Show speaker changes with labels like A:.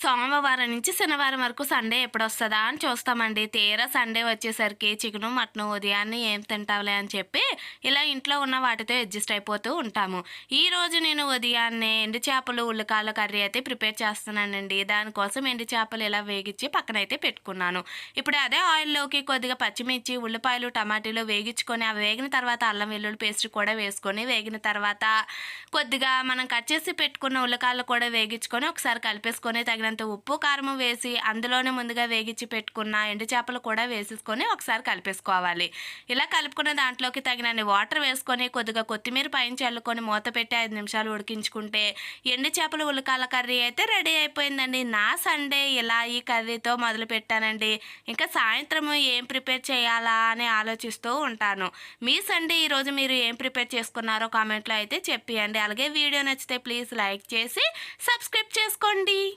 A: సోమవారం నుంచి శనివారం వరకు సండే ఎప్పుడు వస్తుందా అని చూస్తామండి. తీరా సండే వచ్చేసరికి చికెను మటన్ ఉదయాన్నే ఏం తింటావులే అని చెప్పి ఇలా ఇంట్లో ఉన్న వాటితో అడ్జస్ట్ అయిపోతూ ఉంటాము. ఈ రోజు నేను ఉదయాన్నే ఎండు చేపలు ఉల్లికాయల కర్రీ అయితే ప్రిపేర్ చేస్తున్నానండి. దానికోసం ఎండు చేపలు ఇలా వేగించి పక్కనైతే పెట్టుకున్నాను. ఇప్పుడు అదే ఆయిల్లోకి కొద్దిగా పచ్చిమిర్చి ఉల్లిపాయలు టమాటీలు వేగించుకొని అవి వేగిన తర్వాత అల్లం వెల్లుల్లి పేస్ట్ కూడా వేసుకొని వేగిన తర్వాత కొద్దిగా మనం కట్ చేసి పెట్టుకున్న ఉల్లికాయలు కూడా వేగించుకొని ఒకసారి కలిపేసుకొని తగిన తగినంత ఉప్పు కారం వేసి అందులోనే ముందుగా వేగించి పెట్టుకున్న ఎండు చేపలు కూడా వేసేసుకొని ఒకసారి కలిపేసుకోవాలి. ఇలా కలుపుకున్న దాంట్లోకి తగినన్ని వాటర్ వేసుకొని కొద్దిగా కొత్తిమీర పైన చల్లుకొని మూత పెట్టి ఐదు నిమిషాలు ఉడికించుకుంటే ఎండు చేపలు ఉలకాల కర్రీ అయితే రెడీ అయిపోయిందండి. నా సండే ఇలా ఈ కర్రీతో మొదలు పెట్టానండి. ఇంకా సాయంత్రం ఏం ప్రిపేర్ చేయాలా అని ఆలోచిస్తూ ఉంటాను. మీ సండే ఈరోజు మీరు ఏం ప్రిపేర్ చేసుకున్నారో కామెంట్లో అయితే చెప్పియండి. అలాగే వీడియో నచ్చితే ప్లీజ్ లైక్ చేసి సబ్స్క్రైబ్ చేసుకోండి.